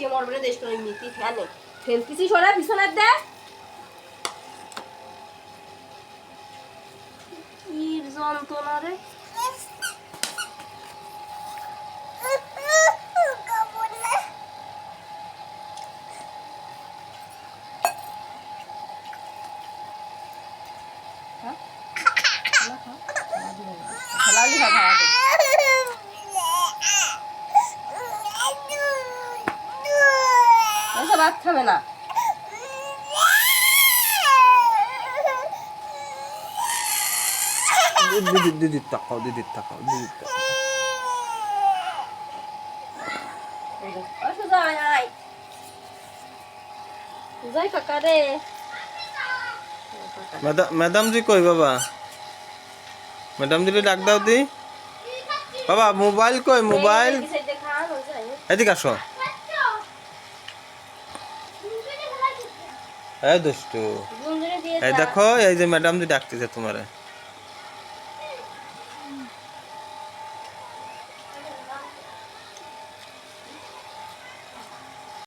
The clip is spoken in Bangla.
যে মরবে দেশ করে নীতি ফ্যানে ফেলতেছি সরা বিছানার দে? যন্ত্রণা রে? খা ভাত খাবে না। দিদি দিদি তাকাও দিদি তাকাও দিদি তাকাও। ও সুজয় আয়। সুজয় কাকা রে। ম্যাডাম ম্যাডাম জি কই বাবা? ম্যাডাম ডাক দাও দি। বাবা মোবাইল কই? মোবাইল এদিকে আসো। এই দুষ্টু। এই দেখো এই যে ম্যাডাম যে ডাকতেছে তোমারে।